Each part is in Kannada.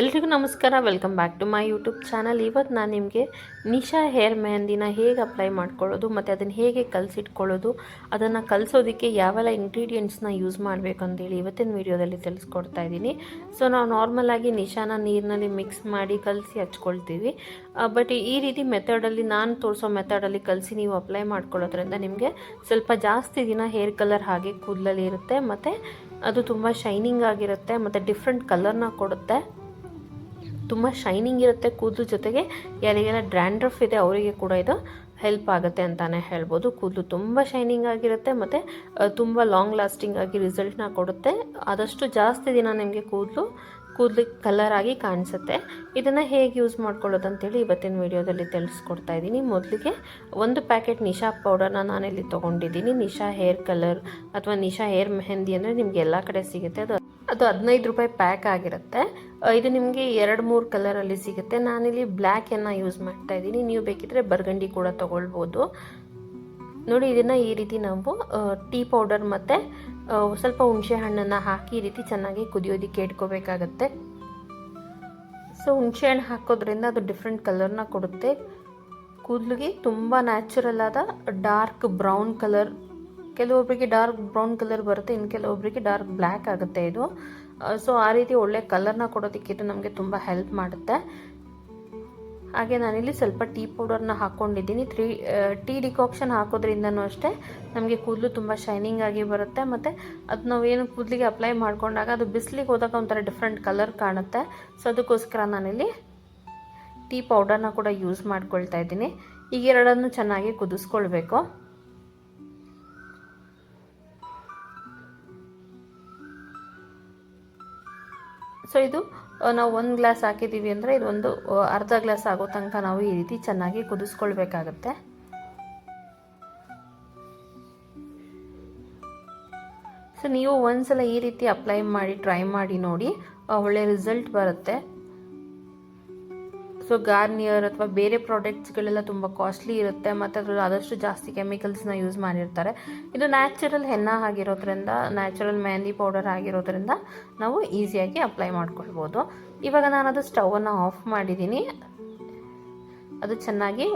ಎಲ್ರಿಗೂ ನಮಸ್ಕಾರ welcome back to my YouTube channel ಇವತ್ತು ನಾನು ನಿಮಗೆ ನಿಶಾ ಹೇರ್ ಮೆಹಂದಿನ ಹೇಗೆ ಅಪ್ಲೈ ಮಾಡ್ಕೊಳ್ಳೋದು, ಮತ್ತು ಅದನ್ನು ಹೇಗೆ ಕಲಸಿಟ್ಕೊಳ್ಳೋದು, ಅದನ್ನು ಕಲಿಸೋದಕ್ಕೆ ಯಾವೆಲ್ಲ ಇಂಗ್ರೀಡಿಯೆಂಟ್ಸ್ನ ಯೂಸ್ ಮಾಡಬೇಕು ಅಂತೇಳಿ ಇವತ್ತಿನ ವೀಡಿಯೋದಲ್ಲಿ ತಿಳಿಸ್ಕೊಡ್ತಾ ಇದ್ದೀನಿ. ಸೊ ನಾವು ನಾರ್ಮಲಾಗಿ ನಿಶಾನ ನೀರಿನಲ್ಲಿ ಮಿಕ್ಸ್ ಮಾಡಿ ಕಲಸಿ ಹಚ್ಕೊಳ್ತೀವಿ. ಬಟ್ ಈ ರೀತಿ ಮೆಥಡಲ್ಲಿ ನಾನು ತೋರಿಸೋ ಮೆಥಡಲ್ಲಿ ಕಲಸಿ ನೀವು ಅಪ್ಲೈ ಮಾಡ್ಕೊಳ್ಳೋದ್ರಿಂದ ನಿಮಗೆ ಸ್ವಲ್ಪ ಜಾಸ್ತಿ ದಿನ ಹೇರ್ ಕಲರ್ ಹಾಗೆ ಕೂದಲಲ್ಲಿ ಇರುತ್ತೆ, ಮತ್ತು ಅದು ತುಂಬ ಶೈನಿಂಗ್ ಆಗಿರುತ್ತೆ, ಮತ್ತು ಡಿಫ್ರೆಂಟ್ ಕಲರ್ನ ಕೊಡುತ್ತೆ. ತುಂಬ ಶೈನಿಂಗ್ ಇರುತ್ತೆ ಕೂದಲು ಜೊತೆಗೆ. ಯಾರಿಗೆಲ್ಲ ಡ್ರ್ಯಾಂಡ್ರಫ್ ಇದೆ ಅವರಿಗೆ ಕೂಡ ಇದು ಹೆಲ್ಪ್ ಆಗುತ್ತೆ ಅಂತಲೇ ಹೇಳ್ಬೋದು. ಕೂದಲು ತುಂಬ ಶೈನಿಂಗ್ ಆಗಿರುತ್ತೆ ಮತ್ತು ತುಂಬ ಲಾಂಗ್ ಲಾಸ್ಟಿಂಗ್ ಆಗಿ ರಿಸಲ್ಟ್ನ ಕೊಡುತ್ತೆ. ಆದಷ್ಟು ಜಾಸ್ತಿ ದಿನ ನಿಮಗೆ ಕೂದಲು, ಕೂದಲಿಗೆ ಕಲರ್ ಆಗಿ ಕಾಣಿಸುತ್ತೆ. ಇದನ್ನು ಹೇಗೆ ಯೂಸ್ ಮಾಡ್ಕೊಳ್ಳೋದು ಅಂತೇಳಿ ಇವತ್ತಿನ ವೀಡಿಯೋದಲ್ಲಿ ತಿಳಿಸ್ಕೊಡ್ತಾ ಇದ್ದೀನಿ. ಮೊದಲಿಗೆ ಒಂದು ಪ್ಯಾಕೆಟ್ ನಿಶಾ ಪೌಡರ್ನ ಇಲ್ಲಿ ತೊಗೊಂಡಿದ್ದೀನಿ. ನಿಶಾ ಹೇರ್ ಕಲರ್ ಅಥವಾ ನಿಶಾ ಹೇರ್ ಮೆಹಂದಿ ಅಂದರೆ ನಿಮಗೆ ಎಲ್ಲ ಕಡೆ ಸಿಗುತ್ತೆ. ಅದು ಅದು ಹದಿನೈದು ರೂಪಾಯಿ ಪ್ಯಾಕ್ ಆಗಿರುತ್ತೆ. ಇದು ನಿಮಗೆ ಎರಡು ಮೂರು ಕಲರಲ್ಲಿ ಸಿಗುತ್ತೆ. ನಾನಿಲ್ಲಿ ಬ್ಲ್ಯಾಕನ್ನು ಯೂಸ್ ಮಾಡ್ತಾ ಇದ್ದೀನಿ. ನೀವು ಬೇಕಿದ್ರೆ ಬರ್ಗಂಡಿ ಕೂಡ ತೊಗೊಳ್ಬೋದು. ನೋಡಿ, ಇದನ್ನು ಈ ರೀತಿ ನಾವು ಟೀ ಪೌಡರ್ ಮತ್ತು ಸ್ವಲ್ಪ ಹುಣಸೆ ಹಣ್ಣನ್ನು ಹಾಕಿ ಈ ರೀತಿ ಚೆನ್ನಾಗಿ ಕುದಿಯೋದಕ್ಕೆ ಇಟ್ಕೋಬೇಕಾಗತ್ತೆ. ಸೊ ಹುಣಸೆ ಹಣ್ಣು ಹಾಕೋದ್ರಿಂದ ಅದು ಡಿಫ್ರೆಂಟ್ ಕಲರ್ನ ಕೊಡುತ್ತೆ. ಕೂದಲಿಗೆ ತುಂಬ ನ್ಯಾಚುರಲ್ ಆದ ಡಾರ್ಕ್ ಬ್ರೌನ್ ಕಲರ್ ಕೆಲವೊಬ್ಬರಿಗೆ ಡಾರ್ಕ್ ಬ್ರೌನ್ ಕಲರ್ ಬರುತ್ತೆ, ಇನ್ನು ಕೆಲವೊಬ್ಬರಿಗೆ ಡಾರ್ಕ್ ಬ್ಲ್ಯಾಕ್ ಆಗುತ್ತೆ ಇದು. ಸೊ ಆ ರೀತಿ ಒಳ್ಳೆ ಕಲರ್ನ ಕೊಡೋದಕ್ಕೆ ಇದು ನಮಗೆ ತುಂಬ ಹೆಲ್ಪ್ ಮಾಡುತ್ತೆ. ಹಾಗೆ ನಾನಿಲ್ಲಿ ಸ್ವಲ್ಪ ಟೀ ಪೌಡರ್ನ ಹಾಕ್ಕೊಂಡಿದ್ದೀನಿ ತ್ರೀ ಟೀ ಡಿಕಾಕ್ಷನ್ ಹಾಕೋದ್ರಿಂದನೂ ಅಷ್ಟೇ ನಮಗೆ ಕೂದಲು ತುಂಬ ಶೈನಿಂಗ್ ಆಗಿ ಬರುತ್ತೆ. ಮತ್ತು ಅದು ನಾವೇನು ಕೂದಲಿಗೆ ಅಪ್ಲೈ ಮಾಡಿಕೊಂಡಾಗ ಅದು ಬಿಸಿಲಿಗೆ ಹೋದಾಗ ಒಂಥರ ಡಿಫ್ರೆಂಟ್ ಕಲರ್ ಕಾಣುತ್ತೆ. ಸೊ ಅದಕ್ಕೋಸ್ಕರ ನಾನಿಲ್ಲಿ ಟೀ ಪೌಡರ್ನ ಕೂಡ ಯೂಸ್ ಮಾಡ್ಕೊಳ್ತಾ ಇದ್ದೀನಿ. ಈಗ ಎರಡನ್ನು ಚೆನ್ನಾಗಿ ಕುದಿಸ್ಕೊಳ್ಬೇಕು. ಸೊ ಇದು ನಾವು ಒಂದು ಗ್ಲಾಸ್ ಹಾಕಿದ್ದೀವಿ ಅಂದರೆ ಇದೊಂದು ಅರ್ಧ ಗ್ಲಾಸ್ ಆಗೋ ತನಕ ನಾವು ಈ ರೀತಿ ಚೆನ್ನಾಗಿ ಕುದಿಸ್ಕೊಳ್ಬೇಕಾಗತ್ತೆ. ಸೊ ನೀವು ಒಂದ್ಸಲ ಈ ರೀತಿ ಅಪ್ಲೈ ಮಾಡಿ ಟ್ರೈ ಮಾಡಿ ನೋಡಿ ಒಳ್ಳೆ ರಿಸಲ್ಟ್ ಬರುತ್ತೆ. ಸೊ ಗಾರ್ನಿಯರ್ ಅಥವಾ ಬೇರೆ ಪ್ರಾಡಕ್ಟ್ಸ್ಗಳೆಲ್ಲ ತುಂಬ ಕಾಸ್ಟ್ಲಿ ಇರುತ್ತೆ, ಮತ್ತು ಅದರಲ್ಲಿ ಆದಷ್ಟು ಜಾಸ್ತಿ ಕೆಮಿಕಲ್ಸ್ನ ಯೂಸ್ ಮಾಡಿರ್ತಾರೆ. ಇದು ನ್ಯಾಚುರಲ್ ಹೆನ್ನ ಆಗಿರೋದ್ರಿಂದ ನ್ಯಾಚುರಲ್ ಮೆಹಂದಿ ಪೌಡರ್ ಆಗಿರೋದ್ರಿಂದ ನಾವು ಈಸಿಯಾಗಿ ಅಪ್ಲೈ ಮಾಡ್ಕೊಳ್ಬೋದು. ಇವಾಗ ನಾನು ಅದು ಸ್ಟವನ್ನು ಆಫ್ ಮಾಡಿದ್ದೀನಿ. ಅದು ಚೆನ್ನಾಗಿ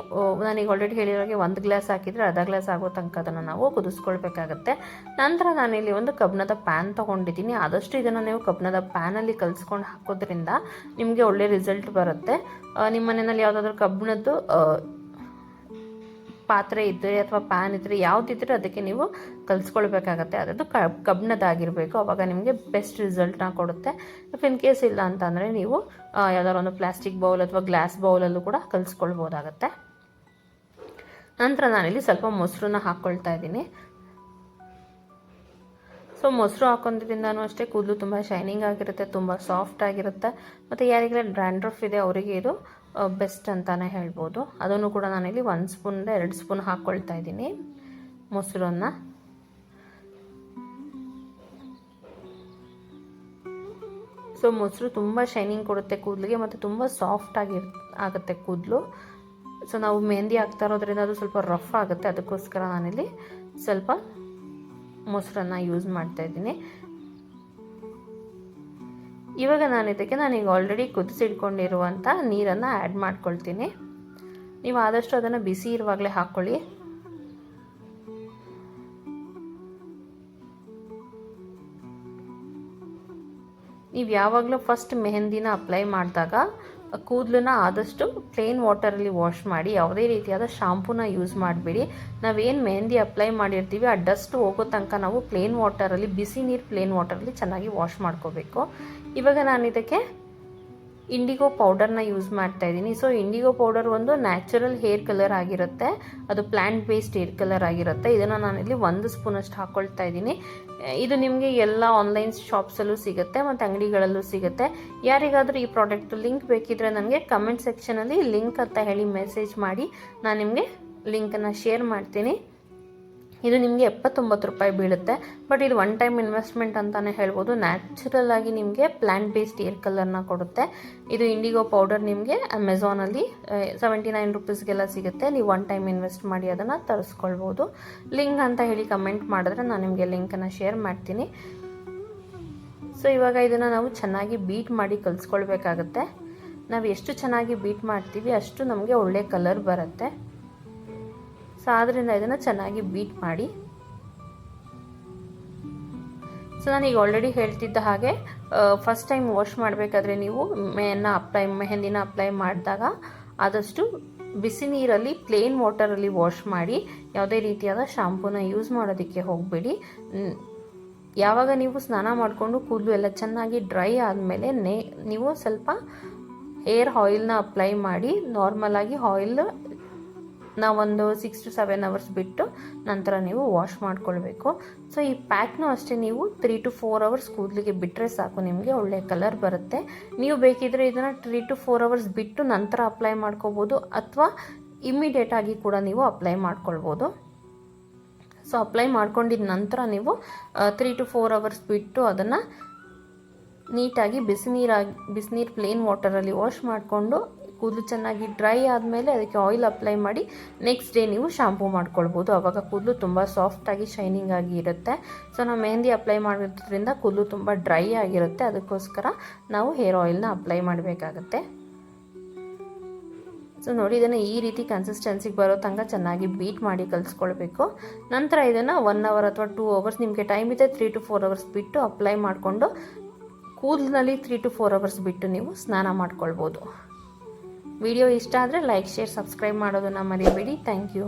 ನನಗೆ ಆಲ್ರೆಡಿ ಹೇಳಿರೋಗೆ ಒಂದು ಗ್ಲಾಸ್ ಹಾಕಿದರೆ ಅರ್ಧ ಗ್ಲಾಸ್ ಆಗೋ ತನಕ ಅದನ್ನು ನಾವು ಕುದಿಸ್ಕೊಳ್ಬೇಕಾಗತ್ತೆ. ನಂತರ ನಾನಿಲ್ಲಿ ಒಂದು ಕಬ್ಬಿಣದ ಪ್ಯಾನ್ ತೊಗೊಂಡಿದ್ದೀನಿ. ಆದಷ್ಟು ಇದನ್ನು ನೀವು ಕಬ್ಬಿಣದ ಪ್ಯಾನಲ್ಲಿ ಕಲಿಸ್ಕೊಂಡು ಹಾಕೋದ್ರಿಂದ ನಿಮಗೆ ಒಳ್ಳೆ ರಿಸಲ್ಟ್ ಬರುತ್ತೆ. ನಿಮ್ಮ ಮನೆಯಲ್ಲಿ ಯಾವುದಾದ್ರೂ ಕಬ್ಬಿಣದ್ದು ಪಾತ್ರೆ ಇದ್ದರೆ ಅಥವಾ ಪ್ಯಾನ್ ಇದ್ದರೆ ಯಾವುದಿದ್ದರೆ ಅದಕ್ಕೆ ನೀವು ಕಲಿಸ್ಕೊಳ್ಬೇಕಾಗತ್ತೆ. ಅದರದ್ದು ಕಬ್ಬಿಣದಾಗಿರಬೇಕು ಅವಾಗ ನಿಮಗೆ ಬೆಸ್ಟ್ ರಿಸಲ್ಟ್ನ ಕೊಡುತ್ತೆ. ಇಫ್ ಇನ್ ಕೇಸ್ ಇಲ್ಲ ಅಂತಂದರೆ ನೀವು ಯಾವ್ದಾದ್ರು ಒಂದು ಪ್ಲಾಸ್ಟಿಕ್ ಬೌಲ್ ಅಥವಾ ಗ್ಲಾಸ್ ಬೌಲಲ್ಲೂ ಕೂಡ ಕಲಿಸ್ಕೊಳ್ಬೋದಾಗತ್ತೆ. ನಂತರ ನಾನಿಲ್ಲಿ ಸ್ವಲ್ಪ ಮೊಸರನ್ನ ಹಾಕ್ಕೊಳ್ತಾ ಇದ್ದೀನಿ. ಸೊ ಮೊಸರು ಹಾಕೋದ್ರಿಂದನೂ ಅಷ್ಟೇ ಕೂದಲು ತುಂಬ ಶೈನಿಂಗ್ ಆಗಿರುತ್ತೆ, ತುಂಬ ಸಾಫ್ಟ್ ಆಗಿರುತ್ತೆ. ಮತ್ತು ಯಾರಿಗೆಲ್ಲ ಡ್ರ್ಯಾಂಡ್ರಫ್ ಇದೆ ಅವರಿಗೆ ಇದು ಬೆಸ್ಟ್ ಅಂತಲೇ ಹೇಳ್ಬೋದು. ಅದನ್ನು ಕೂಡ ನಾನಿಲ್ಲಿ ಒಂದು ಸ್ಪೂನಿಂದ ಎರಡು ಸ್ಪೂನ್ ಹಾಕ್ಕೊಳ್ತಾ ಇದ್ದೀನಿ. ಮೊಸರನ್ನು. ಸೊ ಮೊಸರು ತುಂಬ ಶೈನಿಂಗ್ ಕೊಡುತ್ತೆ ಕೂದಲಿಗೆ ಮತ್ತು ತುಂಬ ಸಾಫ್ಟ್ ಆಗಿ ಆಗುತ್ತೆ ಕೂದಲು. ಸೊ ನಾವು ಮೆಹಂದಿ ಹಾಕ್ತಾ ಇರೋದ್ರಿಂದ ಅದು ಸ್ವಲ್ಪ ರಫ್ ಆಗುತ್ತೆ. ಅದಕ್ಕೋಸ್ಕರ ನಾನಿಲ್ಲಿ ಸ್ವಲ್ಪ ಮೊಸರನ್ನು ಯೂಸ್ ಮಾಡ್ತಾ ಇದ್ದೀನಿ. ಇವಾಗ ನಾನು ಇದಕ್ಕೆ ನಾನೀಗ ಆಲ್ರೆಡಿ ಕುದಿಸಿಡ್ಕೊಂಡಿರುವಂಥ ನೀರನ್ನು ಆ್ಯಡ್ ಮಾಡ್ಕೊಳ್ತೀನಿ. ನೀವು ಆದಷ್ಟು ಅದನ್ನು ಬಿಸಿ ಇರುವಾಗಲೇ ಹಾಕ್ಕೊಳ್ಳಿ. ನೀವು ಯಾವಾಗಲೂ ಫಸ್ಟ್ ಮೆಹಂದಿನ ಅಪ್ಲೈ ಮಾಡಿದಾಗ ಕೂದಲನ್ನ ಆದಷ್ಟು ಪ್ಲೇನ್ ವಾಟರಲ್ಲಿ ವಾಶ್ ಮಾಡಿ, ಯಾವುದೇ ರೀತಿಯಾದ ಶಾಂಪೂನ ಯೂಸ್ ಮಾಡಬೇಡಿ. ನಾವೇನು ಮೆಹಂದಿ ಅಪ್ಲೈ ಮಾಡಿರ್ತೀವಿ, ಆ ಡಸ್ಟ್ ಹೋಗೋ ತನಕ ನಾವು ಪ್ಲೇನ್ ವಾಟರಲ್ಲಿ ಬಿಸಿ ನೀರು ಪ್ಲೇನ್ ವಾಟರಲ್ಲಿ ಚೆನ್ನಾಗಿ ವಾಶ್ ಮಾಡ್ಕೋಬೇಕು. ಇವಾಗ ನಾನು ಇದಕ್ಕೆ ಇಂಡಿಗೋ ಪೌಡರ್ನ ಯೂಸ್ ಮಾಡ್ತಾ ಇದ್ದೀನಿ. ಸೊ ಇಂಡಿಗೋ ಪೌಡರ್ ಒಂದು ನ್ಯಾಚುರಲ್ ಹೇರ್ ಕಲರ್ ಆಗಿರುತ್ತೆ. ಅದು ಪ್ಲ್ಯಾಂಟ್ ಬೇಸ್ಡ್ ಹೇರ್ ಕಲರ್ ಆಗಿರುತ್ತೆ. ಇದನ್ನು ನಾನಿಲ್ಲಿ ಒಂದು ಸ್ಪೂನಷ್ಟು ಹಾಕ್ಕೊಳ್ತಾ ಇದ್ದೀನಿ. ಇದು ನಿಮಗೆ ಎಲ್ಲ ಆನ್ಲೈನ್ ಶಾಪ್ಸಲ್ಲೂ ಸಿಗುತ್ತೆ, ಮತ್ತು ಅಂಗಡಿಗಳಲ್ಲೂ ಸಿಗುತ್ತೆ. ಯಾರಿಗಾದರೂ ಈ ಪ್ರಾಡಕ್ಟ್ ಲಿಂಕ್ ಬೇಕಿದ್ರೆ ನನಗೆ ಕಮೆಂಟ್ ಸೆಕ್ಷನಲ್ಲಿ ಲಿಂಕ್ ಅಂತ ಹೇಳಿ ಮೆಸೇಜ್ ಮಾಡಿ. ನಾನು ನಿಮಗೆ ಲಿಂಕನ್ನು ಶೇರ್ ಮಾಡ್ತೀನಿ. ಇದು ನಿಮಗೆ ಎಪ್ಪತ್ತೊಂಬತ್ತು ರೂಪಾಯಿ ಬೀಳುತ್ತೆ. ಬಟ್ ಇದು ಒನ್ ಟೈಮ್ ಇನ್ವೆಸ್ಟ್ಮೆಂಟ್ ಅಂತಲೇ ಹೇಳ್ಬೋದು. ನ್ಯಾಚುರಲ್ ಆಗಿ ನಿಮಗೆ ಪ್ಲ್ಯಾಂಟ್ ಬೇಸ್ಡ್ ಏರ್ ಕಲರ್ನ ಕೊಡುತ್ತೆ. ಇದು ಇಂಡಿಗೋ ಪೌಡರ್ ನಿಮಗೆ ಅಮೆಝಾನಲ್ಲಿ ಸೆವೆಂಟಿ ನೈನ್ ರುಪೀಸ್ಗೆಲ್ಲ ಸಿಗುತ್ತೆ. ನೀವು ಒನ್ ಟೈಮ್ ಇನ್ವೆಸ್ಟ್ ಮಾಡಿ ಅದನ್ನು ತರಿಸ್ಕೊಳ್ಬೋದು. ಲಿಂಕ್ ಅಂತ ಹೇಳಿ ಕಮೆಂಟ್ ಮಾಡಿದ್ರೆ ನಾನು ನಿಮಗೆ ಲಿಂಕನ್ನು ಶೇರ್ ಮಾಡ್ತೀನಿ. ಸೊ ಇವಾಗ ಇದನ್ನು ನಾವು ಚೆನ್ನಾಗಿ ಬೀಟ್ ಮಾಡಿ ಕಲಿಸ್ಕೊಳ್ಬೇಕಾಗತ್ತೆ. ನಾವು ಎಷ್ಟು ಚೆನ್ನಾಗಿ ಬೀಟ್ ಮಾಡ್ತೀವಿ ಅಷ್ಟು ನಮಗೆ ಒಳ್ಳೆ ಕಲರ್ ಬರುತ್ತೆ. ಸೊ ಆದ್ದರಿಂದ ಇದನ್ನು ಚೆನ್ನಾಗಿ ಬೀಟ್ ಮಾಡಿ. ಸೊ ನಾನೀಗ ಆಲ್ರೆಡಿ ಹೇಳ್ತಿದ್ದ ಹಾಗೆ ಫಸ್ಟ್ ಟೈಮ್ ವಾಶ್ ಮಾಡಬೇಕಾದ್ರೆ ನೀವು ಮೇನ ಅಪ್ಲೈ ಮೆಹಂದಿನ ಅಪ್ಲೈ ಮಾಡಿದಾಗ ಆದಷ್ಟು ಬಿಸಿ ನೀರಲ್ಲಿ ಪ್ಲೇನ್ ವಾಟರಲ್ಲಿ ವಾಶ್ ಮಾಡಿ, ಯಾವುದೇ ರೀತಿಯಾದ ಶಾಂಪೂನ ಯೂಸ್ ಮಾಡೋದಕ್ಕೆ ಹೋಗಬೇಡಿ. ಯಾವಾಗ ನೀವು ಸ್ನಾನ ಮಾಡಿಕೊಂಡು ಕೂದಲು ಎಲ್ಲ ಚೆನ್ನಾಗಿ ಡ್ರೈ ಆದಮೇಲೆ ನೇ, ನೀವು ಸ್ವಲ್ಪ ಏರ್ ಆಯಿಲ್ನ ಅಪ್ಲೈ ಮಾಡಿ ನಾರ್ಮಲಾಗಿ ಆಯಿಲ್ ನಾವೊಂದು ಸಿಕ್ಸ್ ಟು ಸೆವೆನ್ ಅವರ್ಸ್ ಬಿಟ್ಟು ನಂತರ ನೀವು ವಾಶ್ ಮಾಡ್ಕೊಳ್ಬೇಕು. ಸೊ ಈ ಪ್ಯಾಕ್ನೂ ಅಷ್ಟೇ ನೀವು ತ್ರೀ ಟು ಫೋರ್ ಅವರ್ಸ್ ಕೂದಲಿಗೆ ಬಿಟ್ಟರೆ ಸಾಕು, ನಿಮಗೆ ಒಳ್ಳೆಯ ಕಲರ್ ಬರುತ್ತೆ. ನೀವು ಬೇಕಿದ್ರೆ ಇದನ್ನು ತ್ರೀ ಟು ಫೋರ್ ಅವರ್ಸ್ ಬಿಟ್ಟು ನಂತರ ಅಪ್ಲೈ ಮಾಡ್ಕೋಬೋದು, ಅಥವಾ ಇಮ್ಮಿಡಿಯೇಟಾಗಿ ಕೂಡ ನೀವು ಅಪ್ಲೈ ಮಾಡ್ಕೊಳ್ಬೋದು. ಸೊ ಅಪ್ಲೈ ಮಾಡ್ಕೊಂಡಿದ ನಂತರ ನೀವು ತ್ರೀ ಟು ಫೋರ್ ಅವರ್ಸ್ ಬಿಟ್ಟು ಅದನ್ನು ನೀಟಾಗಿ ಬಿಸಿನೀರಾಗಿ ಬಿಸಿನೀರು ಪ್ಲೇನ್ ವಾಟರಲ್ಲಿ ವಾಶ್ ಮಾಡಿಕೊಂಡು ಕೂದಲು ಚೆನ್ನಾಗಿ ಡ್ರೈ ಆದಮೇಲೆ ಅದಕ್ಕೆ ಆಯಿಲ್ ಅಪ್ಲೈ ಮಾಡಿ ನೆಕ್ಸ್ಟ್ ಡೇ ನೀವು ಶಾಂಪೂ ಮಾಡ್ಕೊಳ್ಬೋದು. ಆವಾಗ ಕೂದಲು ತುಂಬ ಸಾಫ್ಟಾಗಿ ಶೈನಿಂಗ್ ಆಗಿ ಇರುತ್ತೆ. ಸೊ, ನಾವು ಮೆಹಂದಿ ಅಪ್ಲೈ ಮಾಡಿರೋದ್ರಿಂದ ಕೂದಲು ತುಂಬ ಡ್ರೈ ಆಗಿರುತ್ತೆ. ಅದಕ್ಕೋಸ್ಕರ ನಾವು ಹೇರ್ ಆಯಿಲ್ನ ಅಪ್ಲೈ ಮಾಡಬೇಕಾಗತ್ತೆ. ಸೊ, ನೋಡಿ, ಇದನ್ನು ಈ ರೀತಿ ಕನ್ಸಿಸ್ಟೆನ್ಸಿಗೆ ಬರೋ ತನಕ ಚೆನ್ನಾಗಿ ಬೀಟ್ ಮಾಡಿ ಕಲಿಸ್ಕೊಳ್ಬೇಕು. ನಂತರ ಇದನ್ನು ಒನ್ ಅವರ್ ಅಥವಾ ಟೂ ಅವರ್ಸ್ ನಿಮಗೆ ಟೈಮ್ ಇದೆ ತ್ರೀ ಟು ಫೋರ್ ಅವರ್ಸ್ ಬಿಟ್ಟು ಅಪ್ಲೈ ಮಾಡಿಕೊಂಡು ಕೂದಲಿನಲ್ಲಿ ತ್ರೀ ಟು ಫೋರ್ ಅವರ್ಸ್ ಬಿಟ್ಟು ನೀವು ಸ್ನಾನ ಮಾಡ್ಕೊಳ್ಬೋದು. ವಿಡಿಯೋ ಇಷ್ಟ ಆದರೆ ಲೈಕ್ ಶೇರ್ ಸಬ್ಸ್ಕ್ರೈಬ್ ಮಾಡೋದನ್ನು ಮರಿಬೇಡಿ. Thank you.